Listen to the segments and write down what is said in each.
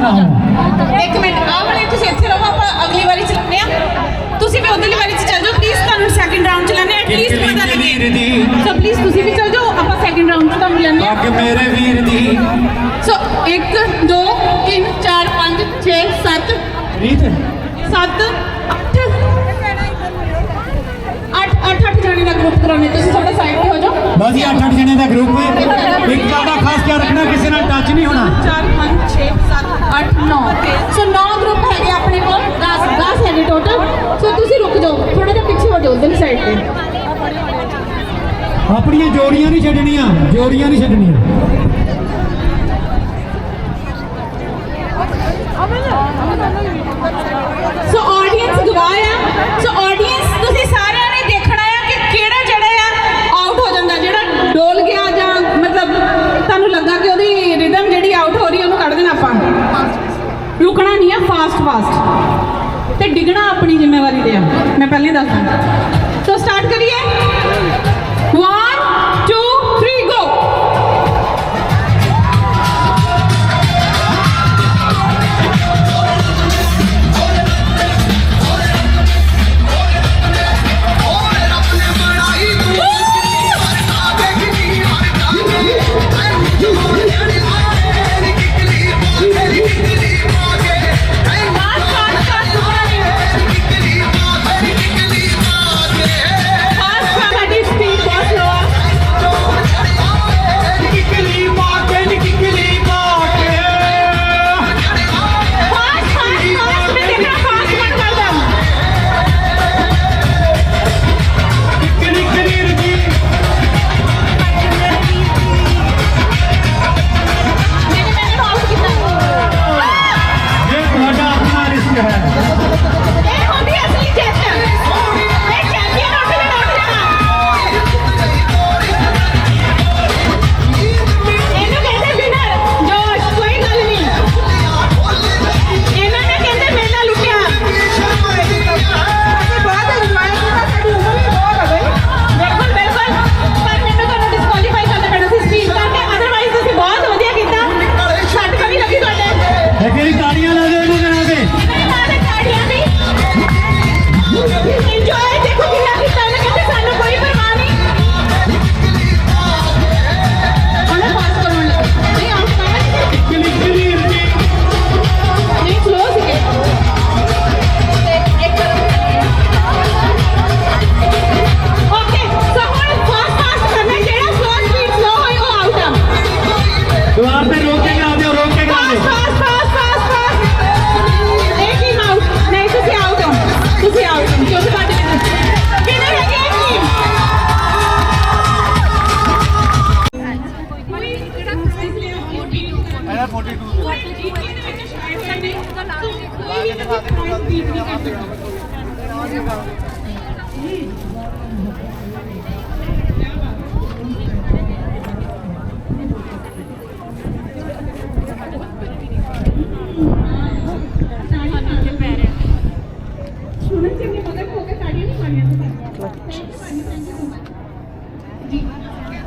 ਨੂੰ ਟੱਚ ਨਾ ਹੋ ਇੱਕ ਮਿੰਟ ਆਹ ਵਾਲੇ ਤੁਸੀਂ ਇੱਥੇ ਰਹੋ ਆਪਾਂ ਅਗਲੀ ਵਾਰੀ ਚਲਾਉਂਦੇ ਆ ਤੁਸੀਂ ਵੀ ਉਧਰਲੀ ਵਾਰੀ ਚ ਚੱਲ ਜਾਓ ਪਲੀਜ਼ ਤੁਹਾਨੂੰ ਸੈਕਿੰਡ ਰਾਉਂਡ ਚਲਾਣੇ ਐਟਲੀਸਟ ਪਤਾ ਲੱਗੇ। ਸੋ ਪਲੀਜ਼ ਤੁਸੀਂ ਵੀ ਚੱਲ ਜਾਓ ਆਪਾਂ ਸੈਕਿੰਡ ਰਾਉਂਡ ਚ ਤੁਹਾਨੂੰ ਲੈਣੇ ਆ ਪੱਗ ਮੇਰੇ ਵੀਰ ਦੀ। ਸੋ 1 2 3 4 5 6 7 ਰੀਤ? 7 8 ਅੱਠ ਅੱਠ ਅੱਠ ਜਣੇ ਦਾ ਗਰੁੱਪ ਕਰਾਉਣੇ ਤੁਸੀਂ ਥੋੜਾ ਸਾਈਡ ਤੇ ਹੋ ਜਾਓ। ਬਸ ਇਹ ਅੱਠ ਅੱਠ ਜਣੇ ਦਾ ਗਰੁੱਪ ਹੈ। ਇੱਕ ਦਾ ਖਾਸ ਖਿਆਲ ਰੱਖਣਾ ਕਿਸੇ ਨਾਲ ਟੱਚ ਨਹੀਂ ਹੋਣਾ। 4 5 6 7 8 9 ਸੋ 9 ਗਰੁੱਪ ਹੈਗੇ ਆਪਣੇ ਕੋਲ 10 10 ਹੈਗੇ ਟੋਟਲ ਸੋ ਤੁਸੀਂ ਰੁਕ ਜਾਓ ਥੋੜਾ ਜਿਹਾ ਪਿੱਛੇ ਹੋ ਜਾਓ, ਉਧਰਲੀ ਸਾਈਡ ਤੇ। ਆਪਣੀਆਂ ਜੋੜੀਆਂ ਨਹੀਂ ਛੱਡਣੀਆਂ, ਜੋੜੀਆਂ ਨਹੀਂ ਛੱਡਣੀਆਂ। ਰੁਕਣਾ ਫਾਸਟ ਫਾਸਟ ਤੇ ਡਿੱਗਣਾ ਆਪਣੀ ਜ਼ਿੰਮੇਵਾਰੀ ਤੇ ਆ। ਮੈਂ ਪਹਿਲਾਂ ਹੀ ਦੱਸ ਦਿੰਦਾ। ਸੋ ਸਟਾਰਟ ਕਰੀਏ। 1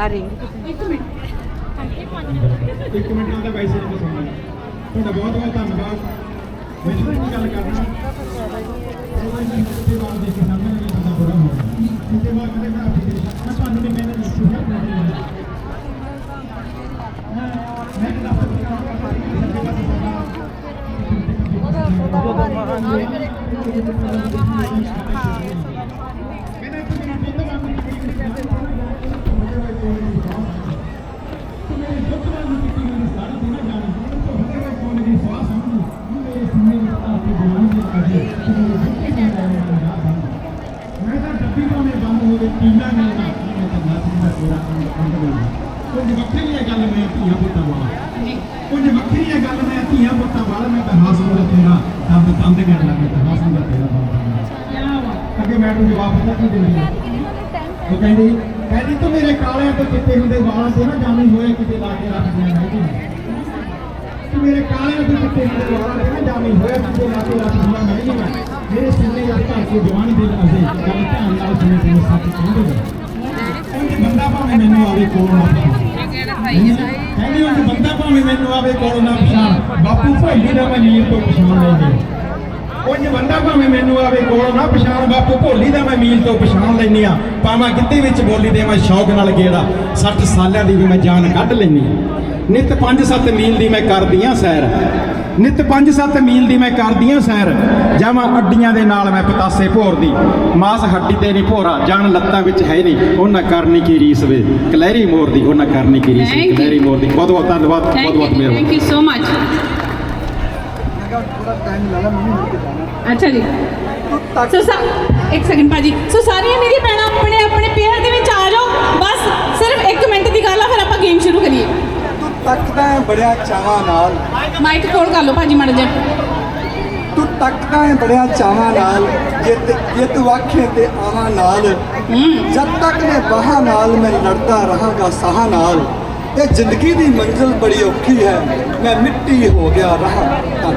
ਆ ਰਿੰਗ ਇੱਕ ਮਿੰਟ ਇੱਕ ਮਿੰਟ ਦਾ ਪੈਸੇ ਨਹੀਂ ਸੁਣਨਾ ਤੁਹਾਡਾ ਬਹੁਤ ਬਹੁਤ ਧੰਨਵਾਦ। ਮੈਨੂੰ ਇੱਕ ਗੱਲ ਕਰਨੀ ਉਹਦਾ ਜੀ ਤੇ ਬਾਅਦ ਦੇਖ ਕੇ ਸਾਹਮਣੇ ਨਹੀਂ ਬੰਦਾ ਬੜਾ ਹੋ ਗਿਆ ਤੇ ਬਾਅਦ ਕਹਿੰਦੇ ਭਰਾ ਫਿਰ ਮੈਂ ਤੁਹਾਨੂੰ ਨਹੀਂ ਕਹਿੰਦਾ ਨਹੀਂ ਸੁਣਿਆ ਮੈਂ ਤਾਂ ਦੱਸ ਮੈਂ ਤਾਂ ਡੱਬੀ ਪਾਉਣੇ ਬੰਦ ਹੋ ਗਏ ਪੀਣਾ ਨਹੀਂ ਨਾ ਮੈਂ ਤਾਂ ਨਾ ਪੀਣਾ ਪੂਰਾ ਕੰਮ ਬੰਦ ਹੋ ਗਿਆ ਕੁਝ ਵੱਖਰੀ ਹੈ ਗੱਲ ਮੈਂ ਧੀਆ ਪੁੱਤਾਂ ਵਾਲਾ ਕੁਝ ਵੱਖਰੀ ਹੈ ਗੱਲ ਮੈਂ ਧੀਆ ਪੁੱਤਾਂ ਵਾਲਾ ਮੈਂ ਤਾਂ ਹਾਸੂਗਾ ਤੇਰਾ ਦੰਦ ਤੰਦ ਕਰਨ ਲੱਗਾ ਤਾਂ ਹਾਸੂਗਾ ਤੇਰਾ ਦੰਦ ਅੱਗੇ ਮੈਡਮ ਜਵਾਬ ਪਤਾ ਕੀ ਦਿੰਦੀ ਹੈ ਉਹ ਕਹਿੰਦੀ ਕਹਿੰਦੀ, ਤੂੰ ਮੇਰੇ ਕਾਲਿਆਂ ਤੇ ਚਿੱਟੇ ਹੁੰਦੇ ਵਾਲਾਂ ਤੇ ਨਾ ਜਾਮੀ ਹੋਏ, ਕਿਤੇ ਲਾ ਕੇ ਰੱਖਦੀਆਂ ਨਹੀਂ ਤੂੰ। ਮੇਰੇ ਕਾਲਿਆਂ ਤੇ ਚਿੱਟੇ ਹੁੰਦੇ ਵਾਲਾਂ ਤੇ ਨਾ ਜਾਮੀ ਹੋਏ, ਕਿਤੇ ਲਾ ਕੇ ਰੱਖਦੀਆਂ ਨਹੀਂ ਮੇਰੇ ਸਿੰਨੇ ਦਾ ਧਰ ਕੇ ਜਵਾਨੀ ਦੇ ਅਸੇ ਗੱਲ ਧਿਆਨ ਨਾਲ ਸੁਣੇ ਸੁਣੇ ਸੱਚ ਕਹਿੰਦੇ ਨੇ। ਉਹ ਬੰਦਾ ਭਾਵੇਂ ਮੈਨੂੰ ਆਵੇ, ਕੋਲ ਨਾ ਪਾਵੇ ਕਹਿੰਦੀ ਉਹ ਬੰਦਾ ਭਾਵੇਂ ਮੈਨੂੰ ਆਵੇ, ਕੋਲ ਨਾ ਪਛਾਣ ਬਾਪੂ ਭੋਲੀ ਦਾ ਮੈਂ ਨੀਰ ਤੋਂ ਪਛਾਣ ਲੈਂਦੀ। ਉਂਝ ਬੰਦਾ ਭਾਵੇਂ ਮੈਨੂੰ ਆਵੇ ਕੋਲ ਨਾ ਪਛਾਣ ਬਾਪੂ ਭੋਲੀ ਦਾ ਮੈਂ ਮੀਲ ਤੋਂ ਪਛਾਣ ਲੈਂਦੀ ਆ ਪਾਵਾਂ ਗਿੱਧੇ ਵਿੱਚ ਬੋਲੀ ਦੇ ਮੈਂ ਸ਼ੌਕ ਨਾਲ ਗੇੜਾ। 60 ਸਾਲਾਂ ਦੀ ਵੀ ਮੈਂ ਜਾਨ ਕੱਢ ਲੈਂਦੀ ਆ ਨਿਤ 5-7 ਮੀਲ ਦੀ ਮੈਂ ਕਰਦੀ ਆ ਸੈਰ। ਨਿਤ 5-7 ਮੀਲ ਦੀ ਮੈਂ ਕਰਦੀ ਆ ਸੈਰ। ਜਾਵਾਂ ਅੱਡੀਆਂ ਦੇ ਨਾਲ ਮੈਂ ਪਤਾਸੇ ਭੋਰਦੀ। ਮਾਸ ਹੱਡੀ ਤੇ ਨਹੀਂ ਭੋਰਾ ਜਾਨ ਲੱਤਾਂ ਵਿੱਚ ਹੈ ਨਹੀਂ। ਉਹਨਾਂ ਕਰਨੀ ਕੀ ਰੀਸ ਵੇ। ਕਲੈਰੀ ਮੋਰ ਦੀ ਉਹਨਾਂ ਕਰਨੀ ਕੀ ਰੀਸ. ਕਲੈਰੀ ਮੋਰ ਦੀ ਬਹੁਤ ਬਹੁਤ ਧੰਨਵਾਦ ਬਹੁਤ ਥੈਂਕ ਬਹੁਤ ਯੂ ਮਿਹਰਬਾਨੀ। ਥੈਂਕ ਯੂ ਸੋ ਮਚ ਅੱਛਾ ਜੀ। ਸੋ ਸਾ ਇੱਕ ਸੈਕਿੰਡ ਭਾਜੀ। ਸੋ ਸਾਰੀਆਂ ਮੇਰੀ ਭੈਣਾਂ ਆਪਣੇ ਆਪਣੇ ਪੇਅਰ ਦੇ ਵਿੱਚ ਆ ਜਾਓ। ਬਸ ਸਿਰਫ 1 ਮਿੰਟ ਦੀ ਗੱਲ ਆ ਫਿਰ ਆਪਾਂ ਗੇਮ ਸ਼ੁਰੂ ਕਰੀਏ। ਤੂੰ ਤੱਕਦਾ ਹੈ ਬੜਿਆ ਚਾਵਾਂ ਨਾਲ। ਮਾਈਕ ਕੋਲ ਕਰ ਲਓ ਭਾਜੀ ਮੜ ਜਾ ਤੂੰ ਤੱਕਦਾ ਹੈ ਬੜਿਆ ਚਾਵਾਂ ਨਾਲ ਜੇ ਤੇ- ਜੇ ਤੂੰ ਆਖੇ ਤੇ ਆਵਾਂ ਨਾਲ। ਜਦ ਤੱਕ ਬਾਹਾਂ ਨਾਲ ਮੈਂ ਲੜਦਾ ਰਹਾਂਗਾ ਸਾਹਾਂ ਨਾਲ ਇਹ ਜ਼ਿੰਦਗੀ ਦੀ ਮੰਜ਼ਿਲ ਬੜੀ ਔਖੀ ਹੈ। ਮੈਂ ਮਿੱਟੀ ਹੋ ਗਿਆ ਰਹਾ ਤਨ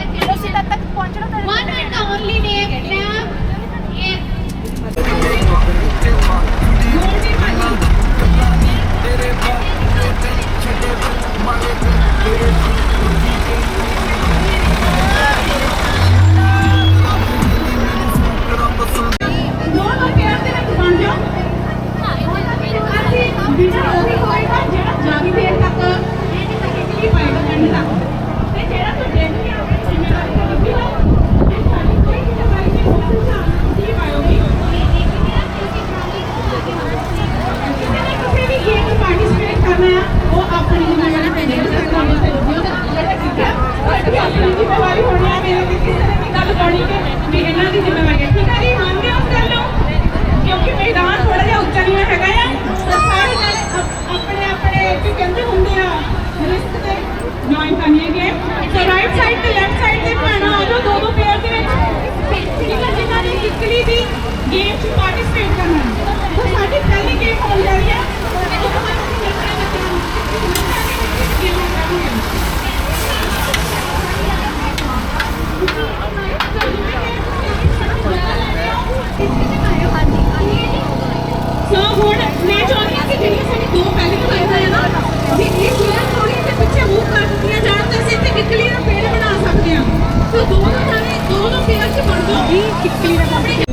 Clínica.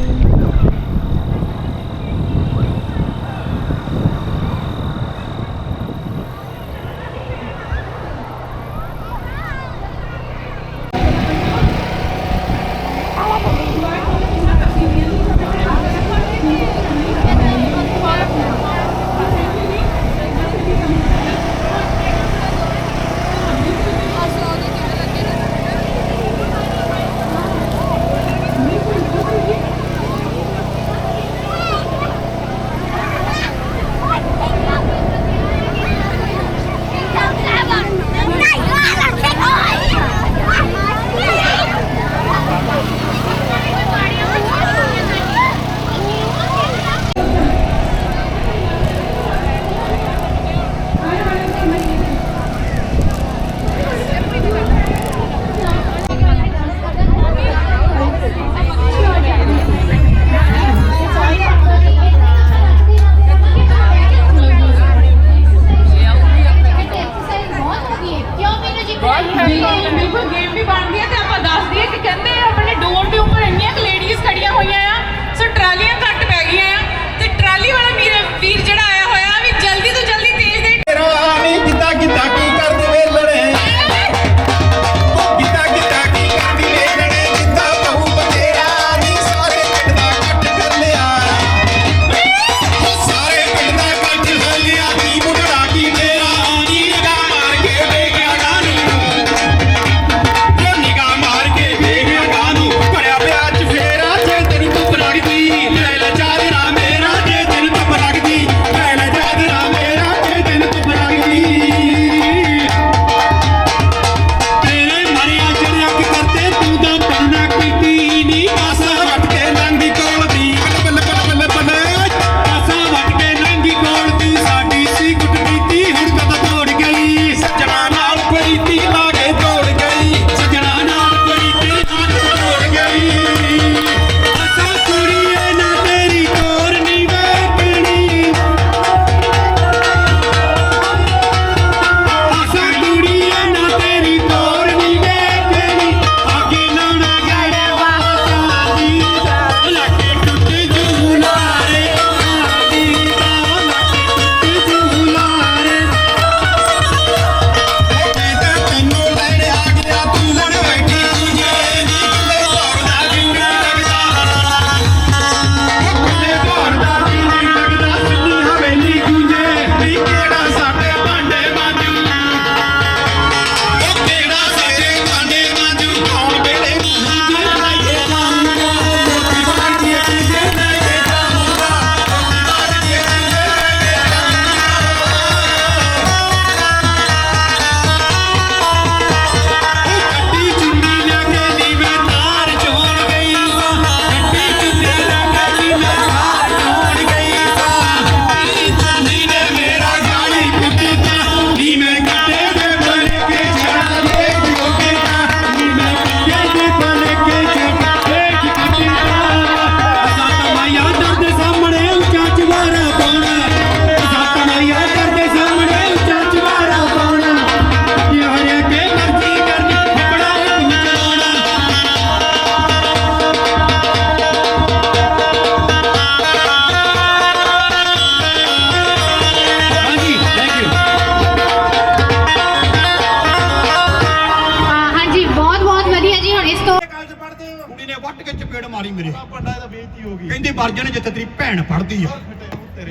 ਮੇਰੇ ਪੰਡਾ ਇਹਦਾ ਬੇਇੱਜ਼ਤੀ ਹੋ ਗਈ। ਕਹਿੰਦੀ ਮਰ ਜਾਣੇ ਜਿੱਥੇ ਤੇਰੀ ਭੈਣ ਪੜਦੀ ਆ।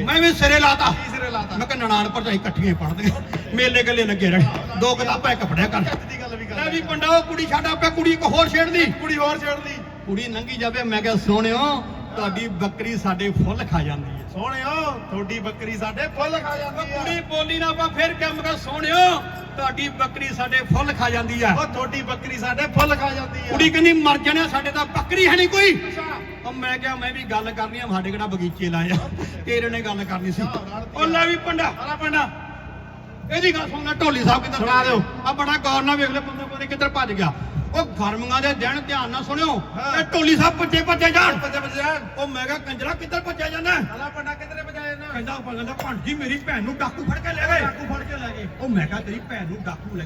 ਮੈਂ ਵੀ ਸਿਰੇ ਲਾਤਾ। ਕੀ ਸਿਰੇ ਲਾਤਾ? ਮੈਂ ਕਿਹਾ ਨਨਾਣ ਭਰਜਾਈ ਇਕੱਠੀਆਂ ਪੜਦੇ ਮੇਲੇ ਗੱਲੇ ਲੱਗੇ ਰਹਿਣ। ਦੋ ਕਿਤਾਬਾਂ ਇੱਕ ਪੜਿਆ ਕਰ। ਲੈ ਵੀ ਪੰਡਾ ਉਹ ਕੁੜੀ ਛੱਡ ਆਪੇ ਕੁੜੀ ਇੱਕ ਹੋਰ ਛੇੜਦੀ। ਕੁੜੀ ਹੋਰ ਛੇੜਦੀ। ਕੁੜੀ ਨੰਗੀ ਜਾਵੇ ਮੈਂ ਕਿਹਾ ਸੋਹਣਿਓ ਤੁਹਾਡੀ ਬੱਕਰੀ ਸਾਡੇ ਫੁੱਲ ਖਾ ਜਾਂਦੀ ਹੈ। ਸੋਹਣਿਓ ਤੁਹਾਡੀ ਬੱਕਰੀ ਸਾਡੇ ਫੁੱਲ ਖਾ ਜਾਂਦੀ ਆ ਕੁੜੀ ਬੋਲੀ ਨਾ ਆਪਾਂ ਫਿਰ ਕੰਮ ਕਰ ਸੋਹਣਿਓ ਤੁਹਾਡੀ ਬੱਕਰੀ ਸਾਡੇ ਫੁੱਲ ਖਾ ਜਾਂਦੀ ਆ ਉਹ ਤੁਹਾਡੀ ਬੱਕਰੀ ਸਾਡੇ ਫੁੱਲ ਖਾ ਜਾਂਦੀ ਆ ਕੁੜੀ ਕਹਿੰਦੀ ਮਰ ਜਾਣਿਆ ਸਾਡੇ ਤਾਂ ਬੱਕਰੀ ਹੈ ਨਹੀਂ ਕੋਈ। ਉਹ ਮੈਂ ਕਿਹਾ ਮੈਂ ਵੀ ਗੱਲ ਕਰਨੀ ਆ ਸਾਡੇ ਕਿਹੜਾ ਬਗੀਚੇ ਲਾਏ ਆ। ਤੇਰੇ ਨੇ ਗੱਲ ਕਰਨੀ ਸੀ। ਉਹ ਲੈ ਵੀ ਪੰਡਾ ਸਾਰਾ ਪੰਡਾ। ਇਹਦੀ ਗੱਲ ਸੁਣਨਾ ਢੋਲੀ ਸਾਹਿਬ ਕਿੱਧਰ ਸੁਣਾ ਦਿਓ। ਆ ਬੜਾ ਗੌਰ ਨਾਲ ਵੇਖ ਲੈ ਬੰਦਾ ਨੀ ਕਿੱਧਰ ਭੱਜ ਗਿਆ। ਉਹ ਗਰਮੀਆਂ ਦੇ ਦਿਨ ਧਿਆਨ ਨਾਲ ਸੁਣਿਓ। ਇਹ ਢੋਲੀ ਸਾਹਿਬ ਭੱਜੇ ਭੱਜੇ ਜਾਣ ਬੱਚੇ ਬੱਚੇ ਜਾਣ ਉਹ ਮੈਂ ਕਿਹਾ ਕੰਜਰਾ ਕਿੱਧਰ ਭੱਜਿਆ ਜਾਂਦਾ ਸਾਰਾ ਪੰਡਾ ਕਿੱਧਰੇ ਵਜਾਏ ਨਾ ਕਹਿੰਦਾ ਉਹ ਕਹਿੰਦਾ ਭਾਂਜੀ ਮੇਰੀ ਭੈਣ ਨੂੰ ਡਾਕੂ ਫੜ ਕੇ ਲੈ ਗਏ ਚਾਕੂ ਫੜ ਕੇ ਲੈ ਗਏ ਉਹ ਮੈਂ ਕਿਹਾ ਤੇਰੀ ਭੈਣ ਨੂੰ ਡਾਕੂ ਲੈ ਗਏ